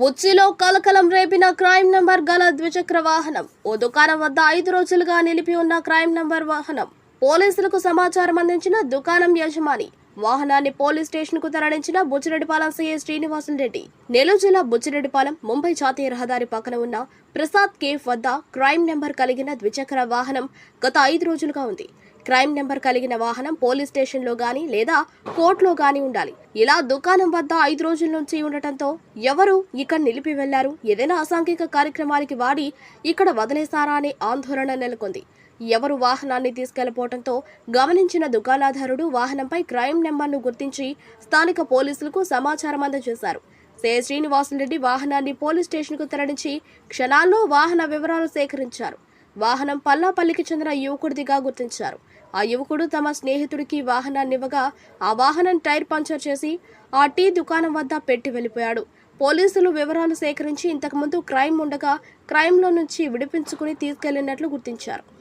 బుచ్చిలో కలకలం రేపిన crime number గల ద్విచక్ర వాహనం. ఓ దుకాణం వద్ద ఐదు రోజులుగా నిలిపి ఉన్న క్రైమ్ నంబర్ వాహనం. పోలీసులకు సమాచారం అందించిన దుకాణం యజమాని. వాహనాన్ని పోలీస్ స్టేషన్కు తరలించిన బుచ్చిరెడ్డిపాలెం సీఐ శ్రీనివాసులరెడ్డి నెల్లూరు జిల్లా బుచ్చిరెడ్డిపాలెం ముంబై జాతీయ రహదారి పక్కన ఉన్న ప్రసాద్ కేఫ్ వద్ద క్రైమ్ నెంబర్ కలిగిన ద్విచక్ర వాహనం గత ఐదు రోజులుగా ఉంది. క్రైమ్ నెంబర్ కలిగిన వాహనం పోలీస్ స్టేషన్లో గాని లేదా కోర్టులో గాని ఉండాలి. ఇలా దుకాణం వద్ద ఐదు రోజుల నుంచి ఉండటంతో ఎవరు ఇక్కడ నిలిపి వెళ్ళారు? ఏదైనా అసాంఘిక కార్యక్రమానికి వాడి ఇక్కడ వదిలేశారా అనే ఆందోళన నెలకొంది. ఎవరు వాహనాన్ని తీసుకెళ్ళపోవడంతో గమనించిన దుకాణాధారుడు వాహనంపై క్రైమ్ నెంబర్ను గుర్తించి స్థానిక పోలీసులకు సమాచారం అందజేశారు. సే శ్రీనివాసులరెడ్డి వాహనాన్ని పోలీస్ స్టేషన్కు తరలించి క్షణాల్లో వాహన వివరాలు సేకరించారు. వాహనం పల్లాపల్లికి చెందిన యువకుడిదిగా గుర్తించారు. ఆ యువకుడు తమ స్నేహితుడికి వాహనాన్ని ఇవ్వగా ఆ వాహనం టైర్ పంచర్ చేసి ఆ టీ దుకాణం వద్ద పెట్టి వెళ్ళిపోయాడు. పోలీసులు వివరాలు సేకరించి ఇంతకుముందు క్రైమ్ ఉండగా క్రైమ్లో నుంచి విడిపించుకుని తీసుకెళ్ళినట్లు గుర్తించారు.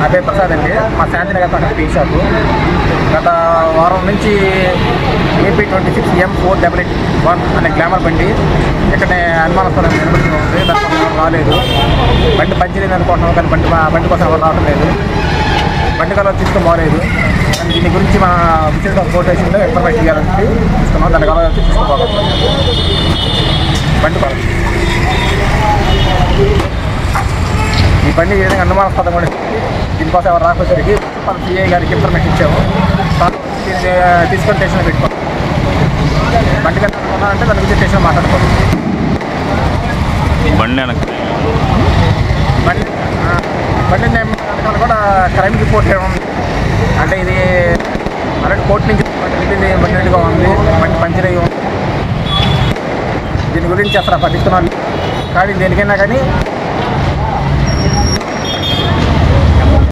నా పేరు ప్రసాద్ అండి. మా శాంతినగర్ పక్కన టీ షాప్. గత వారం నుంచి AP twenty six M four double eight one అనే గ్లామర్ బండి ఇక్కడనే అనుమానాస్పదం నిలబడుతూ ఉంది. దానికోసం రాలేదు. బండి పంచలేదు అనుకుంటున్నాం కానీ బండి మా బండి కోసం ఎవరు రావడం లేదు. బండి కలర్ తీసుకుని బాగలేదు దీని గురించి మన విజయనగర పోలీస్ స్టేషన్లో ఇన్ఫర్మేషన్ ఇవ్వాలని తీసుకున్నాం. దాని కలర్ వచ్చి తీసుకుపోవాలి బండి బాగా ఈ బండి ఏ విధంగా అనుమానాస్పదం కూడా దీనికోసం ఎవరు రాకపోయేసరికి మన సిఐ గారికి ఇన్ఫర్మేషన్ ఇచ్చాము. తీసుకొని స్టేషన్లో పెట్టుకో బండి కన్నా అంటే దాని గురించి స్టేషన్ మాట్లాడుకోవాలి. బండి బండి బండి వెనకాల కూడా క్రైమ్ రిపోర్ట్ ఏముంది అంటే ఇది ఆల్రెడీ కోర్టు నుంచి బండి బండిగా ఉంది బండి పంచర్ అయ్యి ఉంది. దీని గురించి అసలు పట్టించుకున్నాను. కానీ దేనికైనా కానీ